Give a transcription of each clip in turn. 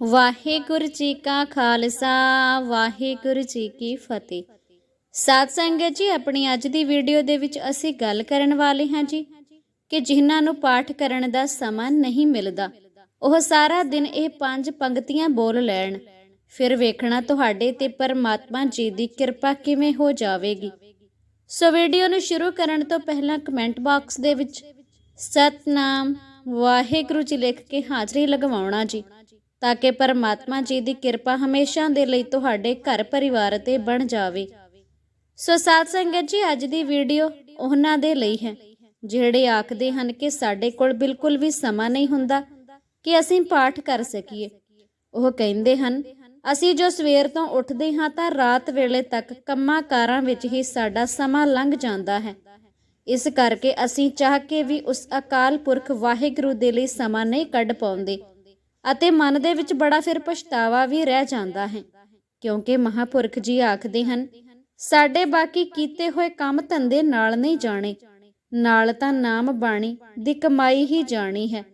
ਵਾਹਿਗੁਰੂ ਜੀ ਕਾ ਖਾਲਸਾ, ਵਾਹਿਗੁਰੂ ਜੀ ਕੀ ਫਤਿਹ। ਸਾਧ ਸੰਗਤ ਜੀ, ਆਪਣੀ ਅੱਜ ਦੀ ਵੀਡੀਓ ਦੇ ਵਿੱਚ ਅਸੀਂ ਗੱਲ ਕਰਨ ਵਾਲੇ ਹਾਂ ਜੀ ਕਿ ਜਿਨ੍ਹਾਂ ਨੂੰ ਪਾਠ ਕਰਨ ਦਾ ਸਮਾਂ ਨਹੀਂ ਮਿਲਦਾ, ਉਹ ਸਾਰਾ ਦਿਨ ਇਹ ਪੰਜ ਪੰਕਤੀਆਂ ਬੋਲ ਲੈਣ। ਫਿਰ ਵੇਖਣਾ ਤੁਹਾਡੇ ਤੇ ਪਰਮਾਤਮਾ ਜੀ ਦੀ ਕਿਰਪਾ ਕਿਵੇਂ ਹੋ ਜਾਵੇਗੀ। ਸੋ ਵੀਡੀਓ ਨੂੰ ਸ਼ੁਰੂ ਕਰਨ ਤੋਂ ਪਹਿਲਾਂ ਕਮੈਂਟ ਬਾਕਸ ਦੇ ਵਿੱਚ, ਸਤਨਾਮ ਵਾਹਿਗੁਰੂ ਜੀ ਲਿਖ ਕੇ ਹਾਜ਼ਰੀ ਲਗਵਾਉਣਾ ਜੀ। ਤਾਂ ਕਿ ਪਰਮਾਤਮਾ ਜੀ ਦੀ ਕਿਰਪਾ ਹਮੇਸ਼ਾ ਦੇ ਲਈ ਤੁਹਾਡੇ ਘਰ ਪਰਿਵਾਰ ਤੇ ਬਣ ਜਾਵੇ। ਸੋ ਸਾਧ ਸੰਗਤ ਜੀ, ਅੱਜ ਦੀ ਵੀਡੀਓ ਉਹਨਾਂ ਦੇ ਲਈ ਹੈ, ਜਿਹੜੇ ਆਖਦੇ ਹਨ ਕਿ ਸਾਡੇ ਕੋਲ ਬਿਲਕੁਲ ਵੀ ਸਮਾਂ ਨਹੀਂ ਹੁੰਦਾ ਕਿ ਅਸੀਂ ਪਾਠ ਕਰ ਸਕੀਏ। ਉਹ ਕਹਿੰਦੇ ਹਨ, ਅਸੀਂ ਜੋ ਸਵੇਰ ਤੋਂ ਉੱਠਦੇ ਹਾਂ ਤਾਂ ਰਾਤ ਵੇਲੇ ਤੱਕ ਕੰਮਾਂ ਕਾਰਾਂ ਵਿੱਚ ਹੀ ਸਾਡਾ ਸਮਾਂ ਲੰਘ ਜਾਂਦਾ ਹੈ। ਇਸ ਕਰਕੇ ਅਸੀਂ ਚਾਹ ਕੇ ਵੀ ਉਸ ਅਕਾਲ ਪੁਰਖ ਵਾਹਿਗੁਰੂ ਦੇ ਲਈ ਸਮਾਂ ਨਹੀਂ ਕੱਢ ਪਾਉਂਦੇ। ਅਤੇ ਮਨ ਦੇ ਵਿੱਚ ਬੜਾ ਫਿਰ ਪਛਤਾਵਾ ਵੀ ਰਹਿ ਜਾਂਦਾ ਹੈ, ਕਿਉਂਕਿ ਮਹਾਪੁਰਖ ਜੀ ਆਖਦੇ ਹਨ, ਸਾਡੇ ਬਾਕੀ ਕੀਤੇ ਹੋਏ ਕੰਮ ਧੰਦੇ ਨਾਲ ਨਹੀਂ ਜਾਣੇ, ਨਾਲ ਤਾਂ ਨਾਮ ਬਾਣੀ ਦੀ ਕਮਾਈ ਹੀ ਜਾਣੀ ਹੈ,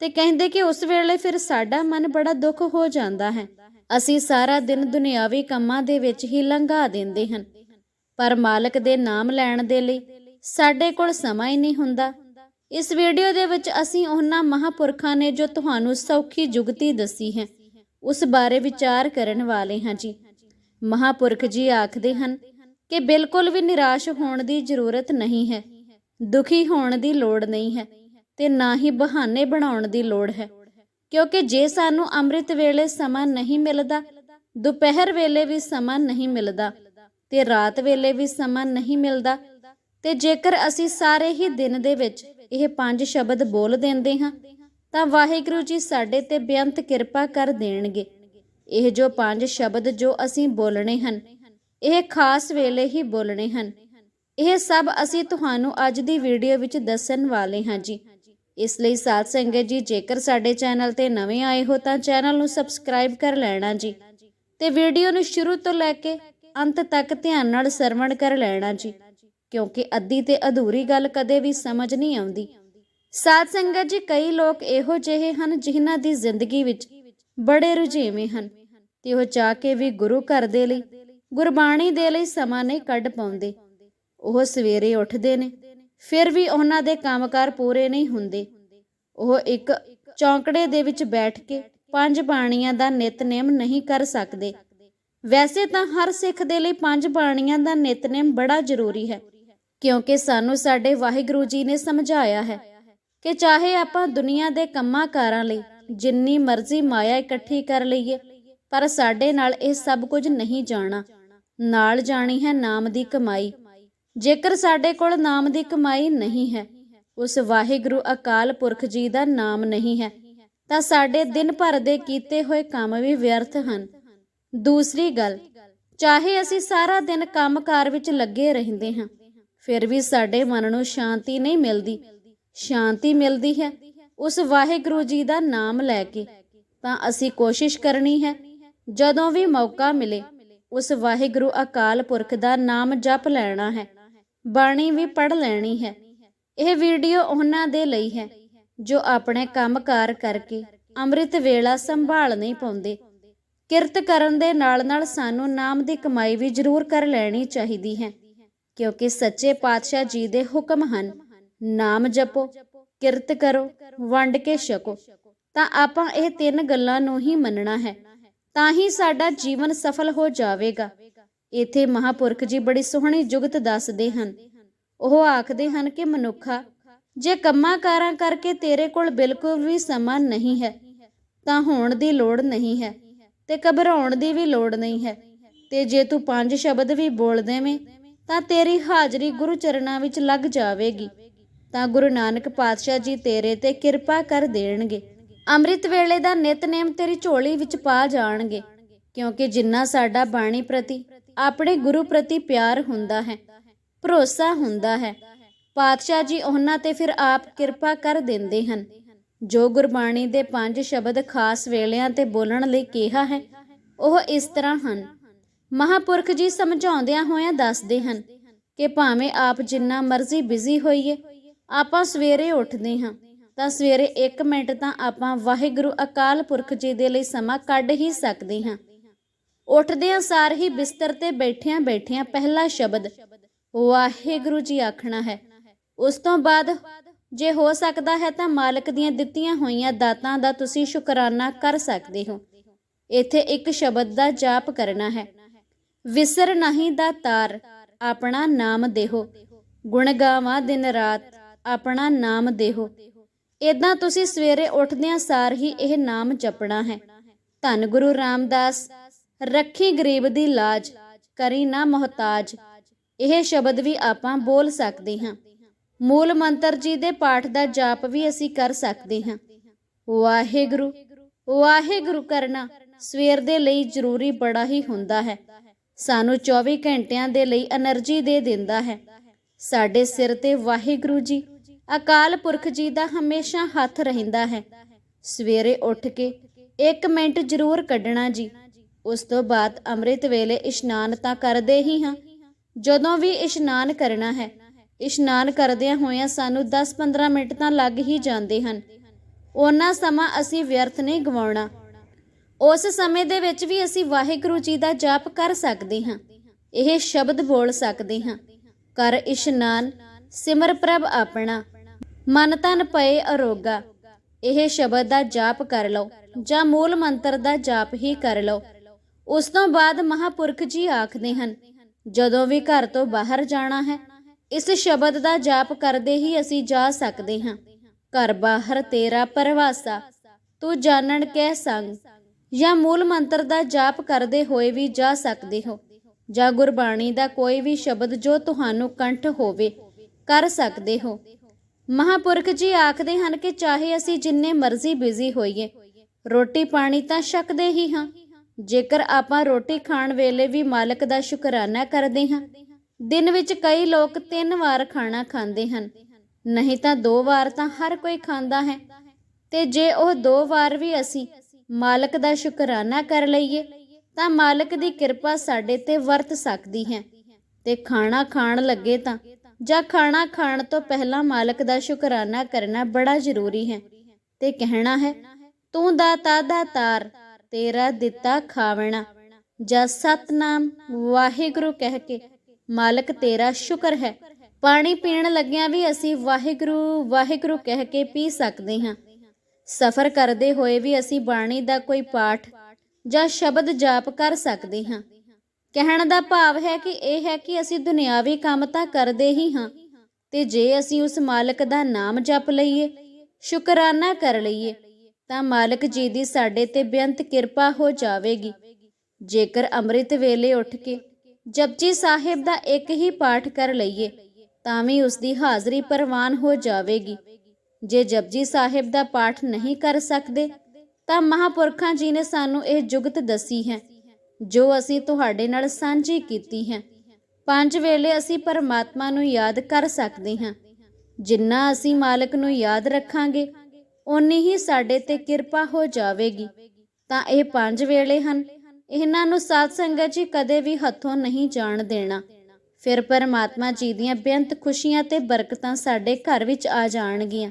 ਤੇ ਕਹਿੰਦੇ ਕਿ ਉਸ ਵੇਲੇ ਫਿਰ ਸਾਡਾ ਮਨ ਬੜਾ ਦੁੱਖ ਹੋ ਜਾਂਦਾ ਹੈ, ਅਸੀਂ ਸਾਰਾ ਦਿਨ ਦੁਨਿਆਵੀ ਕੰਮਾਂ ਦੇ ਵਿੱਚ ਹੀ ਲੰਘਾ ਦਿੰਦੇ ਹਨ, ਪਰ ਮਾਲਕ ਦੇ ਨਾਮ ਲੈਣ ਦੇ ਲਈ ਸਾਡੇ ਕੋਲ ਸਮਾਂ ਹੀ ਨਹੀਂ ਹੁੰਦਾ ਇਸ ਵੀਡੀਓ ਦੇ ਵਿੱਚ ਅਸੀਂ ਉਹਨਾਂ ਮਹਾਪੁਰਖਾਂ ਨੇ ਜੋ ਤੁਹਾਨੂੰ ਸੌਖੀ ਜੁਗਤੀ ਦੱਸੀ ਹੈ, ਉਸ ਬਾਰੇ ਵਿਚਾਰ ਕਰਨ ਵਾਲੇ ਹਾਂ ਜੀ। ਮਹਾਪੁਰਖ ਜੀ ਆਖਦੇ ਹਨ ਕਿ ਬਿਲਕੁਲ ਵੀ ਨਿਰਾਸ਼ ਹੋਣ ਦੀ ਜ਼ਰੂਰਤ ਨਹੀਂ ਹੈ, ਦੁਖੀ ਹੋਣ ਦੀ ਲੋੜ ਨਹੀਂ ਹੈ ਤੇ ਨਾ ਹੀ ਬਹਾਨੇ ਬਣਾਉਣ ਦੀ ਲੋੜ ਹੈ। ਕਿਉਂਕਿ ਜੇ ਸਾਨੂੰ ਅੰਮ੍ਰਿਤ ਵੇਲੇ ਸਮਾਂ ਨਹੀਂ ਮਿਲਦਾ, ਦੁਪਹਿਰ ਵੇਲੇ ਵੀ ਸਮਾਂ ਨਹੀਂ ਮਿਲਦਾ ਤੇ ਰਾਤ ਵੇਲੇ ਵੀ ਸਮਾਂ ਨਹੀਂ ਮਿਲਦਾ ਤੇ ਜੇਕਰ ਅਸੀਂ ਸਾਰੇ ਹੀ ਦਿਨ ਦੇ ਵਿੱਚ ਇਹ ਪੰਜ ਸ਼ਬਦ ਬੋਲ ਦਿੰਦੇ ਹਾਂ, ਤਾਂ ਵਾਹਿਗੁਰੂ ਜੀ ਸਾਡੇ ਤੇ ਬੇਅੰਤ ਕਿਰਪਾ ਕਰ ਦੇਣਗੇ। ਇਹ ਜੋ ਪੰਜ ਸ਼ਬਦ ਜੋ ਅਸੀਂ ਬੋਲਣੇ ਹਨ, ਇਹ ਖਾਸ ਵੇਲੇ ਹੀ ਬੋਲਣੇ ਹਨ। ਇਹ ਸਭ ਅਸੀਂ ਤੁਹਾਨੂੰ ਅੱਜ ਦੀ ਵੀਡੀਓ ਵਿੱਚ ਦੱਸਣ ਵਾਲੇ ਹਾਂ ਜੀ। ਇਸ ਲਈ ਸਾਧ ਸੰਗਤ ਜੀ, ਜੇਕਰ ਸਾਡੇ ਚੈਨਲ ਤੇ ਨਵੇਂ ਆਏ ਹੋ ਤਾਂ ਚੈਨਲ ਨੂੰ ਸਬਸਕ੍ਰਾਈਬ ਕਰ ਲੈਣਾ ਜੀ ਤੇ ਵੀਡੀਓ ਨੂੰ ਸ਼ੁਰੂ ਤੋਂ ਲੈ ਕੇ ਅੰਤ ਤੱਕ ਧਿਆਨ ਨਾਲ ਸਰਵਣ ਕਰ ਲੈਣਾ ਜੀ। ਕਿਉਂਕਿ ਅੱਧੀ ਤੇ ਅਧੂਰੀ ਗੱਲ ਕਦੇ ਵੀ ਸਮਝ ਨਹੀਂ ਆਉਂਦੀ। ਸਾਧ ਸੰਗਤ ਜੀ, ਕਈ ਲੋਕ ਇਹੋ ਜਿਹੇ ਹਨ ਜਿਨ੍ਹਾਂ ਦੀ ਜ਼ਿੰਦਗੀ ਵਿੱਚ ਬੜੇ ਰੁਝੇਵੇਂ ਹਨ ਤੇ ਉਹ ਚਾਹ ਕੇ ਵੀ ਗੁਰੂ ਘਰ ਦੇ ਲਈ, ਗੁਰਬਾਣੀ ਦੇ ਲਈ ਸਮਾਂ ਨਹੀਂ ਕੱਢ ਪਾਉਂਦੇ। ਉਹ ਸਵੇਰੇ ਉੱਠਦੇ ਨੇ, ਫਿਰ ਵੀ ਉਹਨਾਂ ਦੇ ਕੰਮਕਾਰ ਪੂਰੇ ਨਹੀਂ ਹੁੰਦੇ। ਉਹ ਇੱਕ ਚੌਂਕੜੇ ਦੇ ਵਿੱਚ ਬੈਠ ਕੇ ਪੰਜ ਬਾਣੀਆਂ ਦਾ ਨਿਤਨੇਮ ਨਹੀਂ ਕਰ ਸਕਦੇ। ਵੈਸੇ ਤਾਂ ਹਰ ਸਿੱਖ ਦੇ ਲਈ ਪੰਜ ਬਾਣੀਆਂ ਦਾ ਨਿਤਨੇਮ ਬੜਾ ਜ਼ਰੂਰੀ ਹੈ। ਕਿਉਂਕਿ ਸਾਨੂੰ ਸਾਡੇ ਵਾਹਿਗੁਰੂ ਜੀ ਨੇ ਸਮਝਾਇਆ ਹੈ ਕਿ ਚਾਹੇ ਆਪਾਂ ਦੁਨੀਆ ਦੇ ਕੰਮਾਂ ਕਾਰਾਂ ਲਈ ਜਿੰਨੀ ਮਰਜ਼ੀ ਮਾਇਆ ਇਕੱਠੀ ਕਰ ਲਈਏ, ਪਰ ਸਾਡੇ ਨਾਲ ਇਹ ਸਭ ਕੁਝ ਨਹੀਂ ਜਾਣਾ। ਨਾਲ ਜਾਣੀ ਹੈ ਨਾਮ ਦੀ ਕਮਾਈ। ਜੇਕਰ ਸਾਡੇ ਕੋਲ ਨਾਮ ਦੀ ਕਮਾਈ ਨਹੀਂ ਹੈ, ਉਸ ਵਾਹਿਗੁਰੂ ਅਕਾਲ ਪੁਰਖ ਜੀ ਦਾ ਨਾਮ ਨਹੀਂ ਹੈ, ਤਾਂ ਸਾਡੇ ਦਿਨ ਭਰ ਦੇ ਕੀਤੇ ਹੋਏ ਕੰਮ ਵੀ ਵਿਅਰਥ ਹਨ। ਦੂਸਰੀ ਗੱਲ, ਚਾਹੇ ਅਸੀਂ ਸਾਰਾ ਦਿਨ ਕੰਮਕਾਰ ਵਿੱਚ ਲੱਗੇ ਰਹਿੰਦੇ ਹਾਂ ਫਿਰ ਵੀ ਸਾਡੇ ਮਨ ਨੂੰ ਸ਼ਾਂਤੀ ਨਹੀਂ ਮਿਲਦੀ। ਸ਼ਾਂਤੀ ਮਿਲਦੀ ਹੈ। ਉਸ ਵਾਹਿਗੁਰੂ ਜੀ ਦਾ ਨਾਮ ਲੈ ਕੇ ਤਾਂ ਅਸੀਂ ਕੋਸ਼ਿਸ਼ ਕਰਨੀ ਹੈ, ਜਦੋਂ ਵੀ ਮੌਕਾ ਮਿਲੇ, ਉਸ ਵਾਹਿਗੁਰੂ ਅਕਾਲ ਪੁਰਖ ਦਾ ਨਾਮ ਜਪ ਲੈਣਾ ਹੈ। ਬਾਣੀ ਵੀ ਪੜ ਲੈਣੀ ਹੈ। ਇਹ ਵੀਡੀਓ ਉਹਨਾਂ ਦੇ ਲਈ ਹੈ, ਜੋ ਆਪਣੇ ਕੰਮਕਾਰ ਕਰਕੇ ਅੰਮ੍ਰਿਤ ਵੇਲਾ ਸੰਭਾਲ ਨਹੀਂ ਪਾਉਂਦੇ। ਕਿਰਤ ਕਰਨ ਦੇ ਨਾਲ ਨਾਲ ਸਾਨੂੰ ਨਾਮ ਦੀ ਕਮਾਈ ਵੀ ਜ਼ਰੂਰ ਕਰ ਲੈਣੀ ਚਾਹੀਦੀ ਹੈ। ਕਿਉਂਕਿ ਸੱਚੇ ਪਾਤਸ਼ਾਹ ਜੀ ਦੇ ਹੁਕਮ ਹਨ, ਨਾਮ ਜਪੋ, ਕਿਰਤ ਕਰੋ, ਵੰਡ ਕੇ ਛਕੋ। ਤਾਂ ਆਪਾਂ ਇਹ ਤਿੰਨ ਗੱਲਾਂ ਨੂੰ ਹੀ ਮੰਨਣਾ ਹੈ, ਤਾਂ ਹੀ ਸਾਡਾ ਜੀਵਨ ਸਫਲ ਹੋ ਜਾਵੇਗਾ। ਇਥੇ ਮਹਾਪੁਰਖ ਜੀ ਬੜੀ ਸੋਹਣੀ ਜੁਗਤ ਦੱਸਦੇ ਹਨ। ਉਹ ਆਖਦੇ ਹਨ ਕਿ ਮਨੁੱਖਾ, ਜੇ ਕੰਮਾਂ ਕਾਰਾਂ ਕਰਕੇ ਤੇਰੇ ਕੋਲ ਬਿਲਕੁਲ ਵੀ ਸਮਾਂ ਨਹੀਂ ਹੈ, ਤਾਂ ਹੋਣ ਦੀ ਲੋੜ ਨਹੀਂ ਹੈ ਤੇ ਘਬਰਾਉਣ ਦੀ ਵੀ ਲੋੜ ਨਹੀਂ ਹੈ ਤੇ ਜੇ ਤੂੰ ਪੰਜ ਸ਼ਬਦ ਵੀ ਬੋਲ ਦੇਵੇਂ ਤਾਂ ਤੇਰੀ ਹਾਜ਼ਰੀ ਗੁਰੂ ਚਰਨਾਂ ਵਿੱਚ ਲੱਗ ਜਾਵੇਗੀ। ਤਾਂ ਗੁਰੂ ਨਾਨਕ ਪਾਤਸ਼ਾਹ ਜੀ ਤੇਰੇ ਤੇ ਕਿਰਪਾ ਕਰ ਦੇਣਗੇ। ਅੰਮ੍ਰਿਤ ਵੇਲੇ ਦਾ ਨਿਤਨੇਮ ਤੇਰੀ ਝੋਲੀ ਵਿੱਚ ਪਾ ਜਾਣਗੇ। ਕਿਉਂਕਿ ਜਿੰਨਾ ਸਾਡਾ ਬਾਣੀ ਪ੍ਰਤੀ ਆਪਣੇ ਗੁਰੂ ਪ੍ਰਤੀ ਪਿਆਰ ਹੁੰਦਾ ਹੈ, ਭਰੋਸਾ ਹੁੰਦਾ ਹੈ, ਪਾਤਸ਼ਾਹ ਜੀ ਉਹਨਾਂ ਤੇ ਫਿਰ ਆਪ ਕਿਰਪਾ ਕਰ ਦਿੰਦੇ ਹਨ। ਜੋ ਗੁਰਬਾਣੀ ਦੇ ਪੰਜ ਸ਼ਬਦ ਖਾਸ ਵੇਲਿਆਂ ਤੇ ਬੋਲਣ ਲਈ ਕਿਹਾ ਹੈ, ਉਹ ਇਸ ਤਰ੍ਹਾਂ ਹਨ। ਮਹਾਪੁਰਖ ਜੀ ਸਮਝਾਉਂਦਿਆਂ ਹੋਇਆਂ ਦੱਸਦੇ ਹਨ ਕਿ ਭਾਵੇਂ ਆਪ ਜਿੰਨਾ ਮਰਜ਼ੀ ਬਿਜ਼ੀ ਹੋਈਏ, ਆਪਾਂ ਸਵੇਰੇ ਉੱਠਦੇ ਹਾਂ, ਤਾਂ ਸਵੇਰੇ 1 ਮਿੰਟ ਤਾਂ ਆਪਾਂ ਵਾਹਿਗੁਰੂ ਅਕਾਲ ਪੁਰਖ ਜੀ ਦੇ ਲਈ ਸਮਾਂ ਕੱਢ ਹੀ ਸਕਦੇ ਹਾਂ। ਉੱਠਦਿਆਂ ਸਾਰ ਹੀ ਬਿਸਤਰ ਤੇ ਬੈਠਿਆਂ ਬੈਠਿਆਂ ਪਹਿਲਾ ਸ਼ਬਦ, ਵਾਹਿਗੁਰੂ ਜੀ ਆਖਣਾ ਹੈ। ਉਸ ਤੋਂ ਬਾਅਦ, ਜੇ ਹੋ ਸਕਦਾ ਹੈ ਤਾਂ ਮਾਲਕ ਦੀਆਂ ਦਿੱਤੀਆਂ ਹੋਈਆਂ ਦਾਤਾਂ ਦਾ ਤੁਸੀਂ ਸ਼ੁਕਰਾਨਾ ਕਰ ਸਕਦੇ ਹੋ। ਇੱਥੇ ਇੱਕ ਸ਼ਬਦ ਦਾ ਜਾਪ ਕਰਨਾ ਹੈ। ਵਿਸਰ ਨਹੀਂ ਦਾ ਤਾਰ, ਆਪਣਾ ਨਾਮ ਦੇਹੋ। ਗੁਣ ਗਾਵਾਂ ਦਿਨ ਰਾਤ, ਆਪਣਾ ਨਾਮ ਦੇਹੋ। ਇਦਾਂ ਤੁਸੀਂ ਸਵੇਰੇ ਉੱਠਦਿਆਂ ਸਾਰ ਹੀ ਇਹ ਨਾਮ ਜਪਣਾ ਹੈ। ਧੰਨ ਗੁਰੂ ਰਾਮਦਾਸ, ਰੱਖੀ ਗਰੀਬ ਦੀ ਲਾਜ, ਕਰੀ ਨਾ ਮੁਹਤਾਜ। ਇਹ ਸ਼ਬਦ ਵੀ ਆਪਾਂ ਬੋਲ ਸਕਦੇ ਹਾਂ। ਮੂਲ ਮੰਤਰ ਜੀ ਦੇ ਪਾਠ ਦਾ ਜਾਪ ਵੀ ਅਸੀਂ ਕਰ ਸਕਦੇ ਹਾਂ। ਵਾਹਿਗੁਰੂ ਵਾਹਿਗੁਰੂ ਕਰਨਾ ਸਵੇਰ ਦੇ ਲਈ ਜ਼ਰੂਰੀ ਬੜਾ ਹੀ ਹੁੰਦਾ ਹੈ। ਸਾਨੂੰ 24 ਘੰਟਿਆਂ ਦੇ ਲਈ એનર્ਜੀ ਦੇ ਦਿੰਦਾ ਹੈ। ਸਾਡੇ ਸਿਰ ਤੇ ਵਾਹਿਗੁਰੂ ਜੀ, ਅਕਾਲ ਪੁਰਖ ਜੀ ਦਾ ਹਮੇਸ਼ਾ ਹੱਥ ਰਹਿੰਦਾ ਹੈ। ਸਵੇਰੇ ਉੱਠ ਕੇ 1 ਮਿੰਟ ਜ਼ਰੂਰ ਕੱਢਣਾ ਜੀ। ਉਸ ਤੋਂ ਬਾਅਦ ਅੰਮ੍ਰਿਤ ਵੇਲੇ ਇਸ਼ਨਾਨ ਤਾਂ ਕਰਦੇ ਹੀ ਹਾਂ। ਜਦੋਂ ਵੀ ਇਸ਼ਨਾਨ ਕਰਨਾ ਹੈ, ਇਸ਼ਨਾਨ ਕਰਦਿਆਂ ਹੋਇਆਂ ਸਾਨੂੰ 10-15 ਮਿੰਟ ਤਾਂ ਲੱਗ ਹੀ ਜਾਂਦੇ ਹਨ। ਉਹਨਾਂ ਸਮਾਂ ਅਸੀਂ ਵਿਅਰਥ ਨਹੀਂ ਗਵਾਉਣਾ। ਉਸ ਸਮੇਂ ਦੇ ਵਿੱਚ ਵੀ ਅਸੀਂ ਵਾਹਿਗੁਰੂ ਜੀ ਦਾ ਜਾਪ ਕਰ ਸਕਦੇ ਹਾਂ। ਇਹ ਸ਼ਬਦ ਬੋਲ ਸਕਦੇ ਹਾਂ। ਕਰ ਇਸ਼ਨਾਨ, ਸਿਮਰ ਪ੍ਰਭ ਆਪਣਾ, ਮਨ ਤਨ ਪਏ ਅਰੋਗਾ। ਇਹ ਸ਼ਬਦ ਦਾ ਜਾਪ ਕਰ ਲਓ ਜਾਂ ਮੂਲ ਮੰਤਰ ਦਾ ਜਾਪ ਹੀ ਕਰ ਲਓ। ਉਸ ਤੋਂ ਬਾਅਦ ਮਹਾਪੁਰਖ ਜੀ ਆਖਦੇ ਹਨ, ਜਦੋਂ ਵੀ ਘਰ ਤੋਂ ਬਾਹਰ ਜਾਣਾ ਹੈ, ਇਸ ਸ਼ਬਦ ਦਾ ਜਾਪ ਕਰਦੇ ਹੀ ਅਸੀਂ ਜਾ ਸਕਦੇ ਹਾਂ। ਘਰ ਬਾਹਰ ਤੇਰਾ ਪਰਵਾਸਾ, ਤੂੰ ਜਾਣਨ ਕਹਿ ਸੰਗ ਜਾਂ ਮੂਲ ਮੰਤਰ ਦਾ ਜਾਪ ਕਰਦੇ ਹੋਏ ਵੀ ਜਾ ਸਕਦੇ ਹੋ, ਜਾਂ ਗੁਰਬਾਣੀ ਦਾ ਕੋਈ ਵੀ ਸ਼ਬਦ ਜੋ ਤੁਹਾਨੂੰ ਕੰਠ ਹੋਵੇ, ਕਰ ਸਕਦੇ ਹੋ। ਮਹਾਪੁਰਖ ਜੀ ਆਖਦੇ ਹਨ ਕਿ ਚਾਹੇ ਅਸੀਂ ਜਿੰਨੇ ਮਰਜ਼ੀ ਬਿਜ਼ੀ ਹੋਈਏ, ਰੋਟੀ ਪਾਣੀ ਤਾਂ ਛਕਦੇ ਹੀ ਹਾਂ। ਜੇਕਰ ਆਪਾਂ ਰੋਟੀ ਖਾਣ ਵੇਲੇ ਵੀ ਮਾਲਕ ਦਾ ਸ਼ੁਕਰਾਨਾ ਕਰਦੇ ਹਾਂ, ਦਿਨ ਵਿੱਚ ਕਈ ਲੋਕ ਤਿੰਨ ਵਾਰ ਖਾਣਾ ਖਾਂਦੇ ਹਨ, ਨਹੀਂ ਤਾਂ ਦੋ ਵਾਰ ਤਾਂ ਹਰ ਕੋਈ ਖਾਂਦਾ ਹੈ। ਤੇ ਜੇ ਉਹ ਦੋ ਵਾਰ ਵੀ ਅਸੀਂ ਮਾਲਕ ਦਾ ਸ਼ੁਕਰਾਨਾ ਕਰ ਲਈਏ, ਤਾਂ ਮਾਲਕ ਦੀ ਕਿਰਪਾ ਸਾਡੇ ਤੇ ਵਰਤ ਸਕਦੀ ਹੈ। ਤੇ ਖਾਣਾ ਖਾਣ ਲੱਗੇ ਤਾਂ, ਜਾਂ ਖਾਣਾ ਖਾਣ ਤੋਂ ਪਹਿਲਾਂ ਮਾਲਕ ਦਾ ਸ਼ੁਕਰਾਨਾ ਕਰਨਾ ਬੜਾ ਜ਼ਰੂਰੀ ਹੈ। ਤੇ ਕਹਿਣਾ ਹੈ, ਤੂੰ ਦਾਤਾ ਦਾਤਾਰ ਤੇਰਾ ਦਿੱਤਾ ਖਾਵਣਾ। ਜਾਂ ਸਤਨਾਮ ਵਾਹਿਗੁਰੂ ਕਹਿ ਕੇ, ਮਾਲਕ ਤੇਰਾ ਸ਼ੁਕਰ ਹੈ। ਪਾਣੀ ਪੀਣ ਲੱਗਿਆਂ ਵੀ ਅਸੀਂ ਵਾਹਿਗੁਰੂ ਵਾਹਿਗੁਰੂ ਕਹਿ ਕੇ ਪੀ ਸਕਦੇ ਹਾਂ। ਸਫ਼ਰ ਕਰਦੇ ਹੋਏ ਵੀ ਅਸੀਂ ਬਾਣੀ ਦਾ ਕੋਈ ਪਾਠ ਜਾਂ ਸ਼ਬਦ ਜਾਪ ਕਰ ਸਕਦੇ ਹਾਂ। ਕਹਿਣ ਦਾ ਭਾਵ ਹੈ ਕਿ ਇਹ ਹੈ ਕਿ ਅਸੀਂ ਦੁਨਿਆਵੀ ਕੰਮ ਤਾਂ ਕਰਦੇ ਹੀ ਹਾਂ ਤੇ ਜੇ ਅਸੀਂ ਉਸ ਮਾਲਕ ਦਾ ਨਾਮ ਜਪ ਲਈਏ, ਸ਼ੁਕਰਾਨਾ ਕਰ ਲਈਏ, ਤਾਂ ਮਾਲਕ ਜੀ ਦੀ ਸਾਡੇ ਤੇ ਬੇਅੰਤ ਕਿਰਪਾ ਹੋ ਜਾਵੇਗੀ। ਜੇਕਰ ਅੰਮ੍ਰਿਤ ਵੇਲੇ ਉੱਠ ਕੇ ਜਪਜੀ ਸਾਹਿਬ ਦਾ ਇੱਕ ਹੀ ਪਾਠ ਕਰ ਲਈਏ, ਤਾਂ ਵੀ ਉਸ ਦੀ ਹਾਜ਼ਰੀ ਪ੍ਰਵਾਨ ਹੋ ਜਾਵੇਗੀ। ਜੇ ਜਪਜੀ ਸਾਹਿਬ ਦਾ ਪਾਠ ਨਹੀਂ ਕਰ ਸਕਦੇ, ਤਾਂ ਮਹਾਪੁਰਖਾਂ ਜੀ ਨੇ ਸਾਨੂੰ ਇਹ ਜੁਗਤ ਦੱਸੀ ਹੈ, ਜੋ ਅਸੀਂ ਤੁਹਾਡੇ ਨਾਲ ਸਾਂਝੀ ਕੀਤੀ ਹੈ। ਪੰਜ ਵੇਲੇ ਅਸੀਂ ਪਰਮਾਤਮਾ ਨੂੰ ਯਾਦ ਕਰ ਸਕਦੇ ਹਾਂ। ਜਿੰਨਾ ਅਸੀਂ ਮਾਲਕ ਨੂੰ ਯਾਦ ਰੱਖਾਂਗੇ, ਓਨੀ ਹੀ ਸਾਡੇ ਤੇ ਕਿਰਪਾ ਹੋ ਜਾਵੇਗੀ। ਤਾਂ ਇਹ ਪੰਜ ਵੇਲੇ ਹਨ। ਇਹਨਾਂ ਨੂੰ ਸਾਧ ਸੰਗਤ ਜੀ ਕਦੇ ਵੀ ਹੱਥੋਂ ਨਹੀਂ ਜਾਣ ਦੇਣਾ। ਫਿਰ ਪਰਮਾਤਮਾ ਜੀ ਦੀਆਂ ਬੇਅੰਤ ਖੁਸ਼ੀਆਂ ਤੇ ਬਰਕਤਾਂ ਸਾਡੇ ਘਰ ਵਿੱਚ ਆ ਜਾਣਗੀਆਂ।